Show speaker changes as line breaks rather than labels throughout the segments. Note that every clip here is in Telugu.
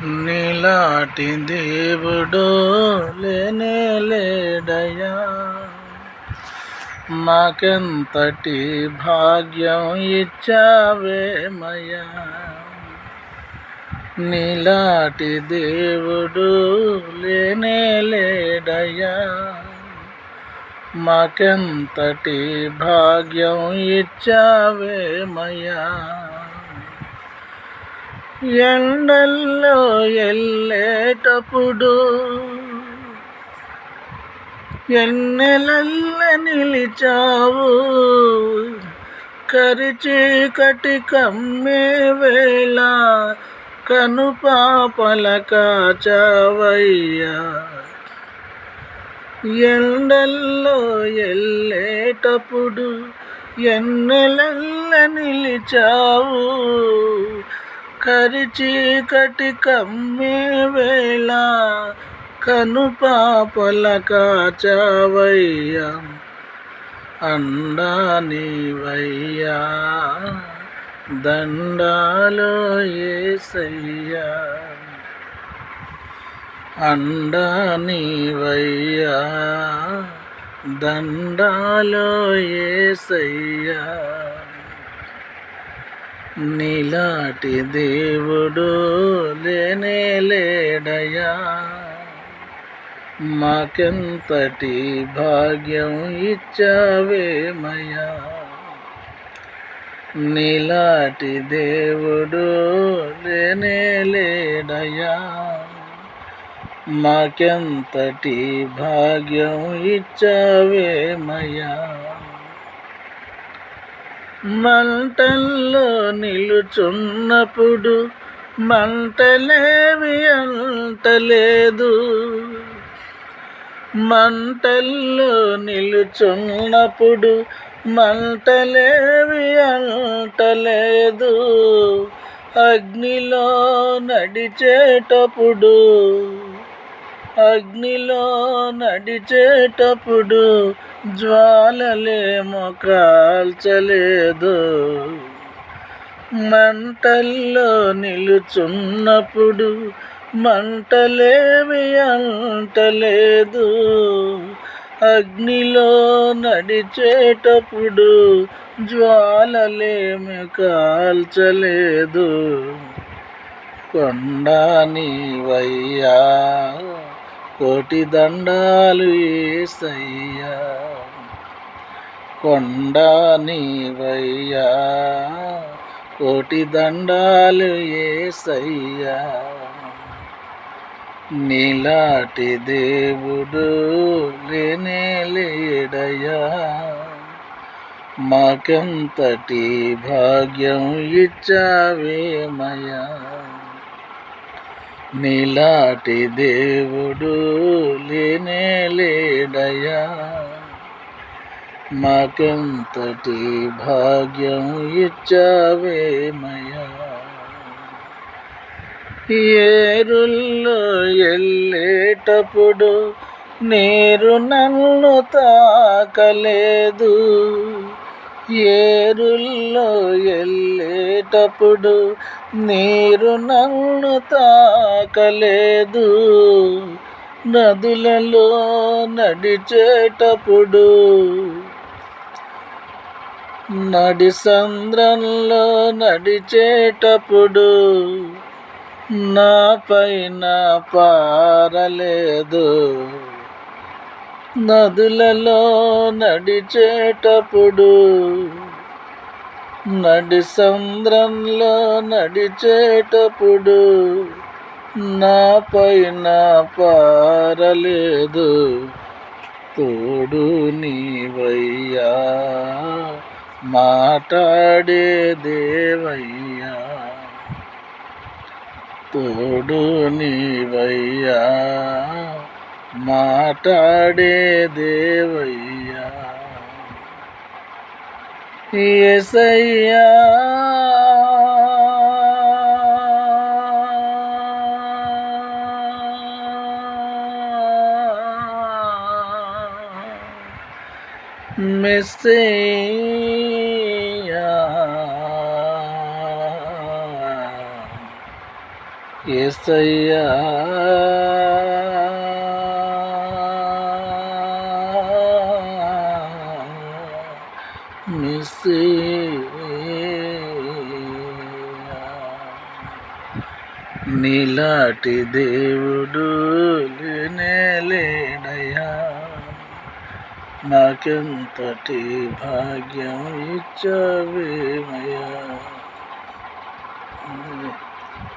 నీలాంటి దేవుడు లేనే లేడయా మాకెంతటి భాగ్యం ఇచ్చావేమయ్యా నీలాంటి దేవుడు లేనే లేడయా మాకెంతటి భాగ్యం ఇచ్చావేమయ్యా ఎండల్లో ఎల్లేటప్పుడు ఎన్నెలల్ల నిలిచావు. కరిచీకటి కమ్మే వేళ కనుపాపల కాచావయ్యా. ఎండల్లో ఎల్లేటప్పుడు ఎన్నెలల్ల నిలిచావు. కరిచీకటి కమ్మే వేళ కనుపాపల కాచవయ్యా అండా నీవయ్యా దండాలో ఏసయ్యా అండా నీవయ్యా దండాలో ఏసయ్యా. నీలాటి దేవుడు లేనే లేడయా? మాకెంతటి భాగ్యం ఇచ్చావేమయ్యా? నీలాటి దేవుడు లేనే లేడయా? మాకెంతటి భాగ్యం ఇచ్చావేమయ్యా? మంటల్లో నిలుచున్నప్పుడు మంటలేవి అంటలేదు మంటల్లో నిలుచున్నప్పుడు మంటలేవి అంటలేదు అగ్నిలో నడిచేటప్పుడు అగ్నిలో నడిచేటప్పుడు జ్వాలలేమో కాల్చలేదు మంటల్లో నిలుచున్నప్పుడు మంటలేమి అంటలేదు. అగ్నిలో నడిచేటప్పుడు జ్వాలలేమి కాల్చలేదు కొండ నీవయ్యా. కోటి దండాలు ఏసయ్యా. కొండ నీవయ్యా. కోటి దండాలు ఏసయ్యా. నీలాటి దేవుడు లేనే లేడయ్యా. మాకెంతటి భాగ్యం ఇచ్చావేమయ్యా. నీలాటి దేవుడు లేనే లేడయా మాకెంతటి భాగ్యం ఇచ్చావేమయ్యా. ఏరుల్లో వెళ్ళేటప్పుడు నీరు నన్ను తాకలేదు. ఏరుల్లో వెళ్ళేటప్పుడు నీరు నన్ను తాకలేదు. నదులలో నడిచేటప్పుడు నడి సంద్రంలో నడిచేటప్పుడు నా పైన పారలేదు. నదులలో నడిచేటప్పుడు నడి సంద్రంలో నడిచేటప్పుడు నా పైన పారలేదు. తోడు నీవయ్యా మాట్లాడే దేవయ్యా. తోడు నీవయ్యా మాట్లాడే దేవయ్యా. ఎసయ్యా మెస్సయ్యా. ఏసయ్యా. నీలాటి దేవుడు లేడయ్యా నాకెంతటి భాగ్యం ఇచ్చవేమయ్యా.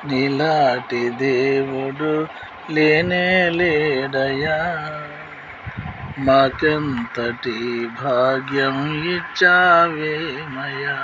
నీలాటి దేవుడు లేనే లేడయ్యా మాకెంతటి భాగ్యం ఇచ్చావేమయ్యా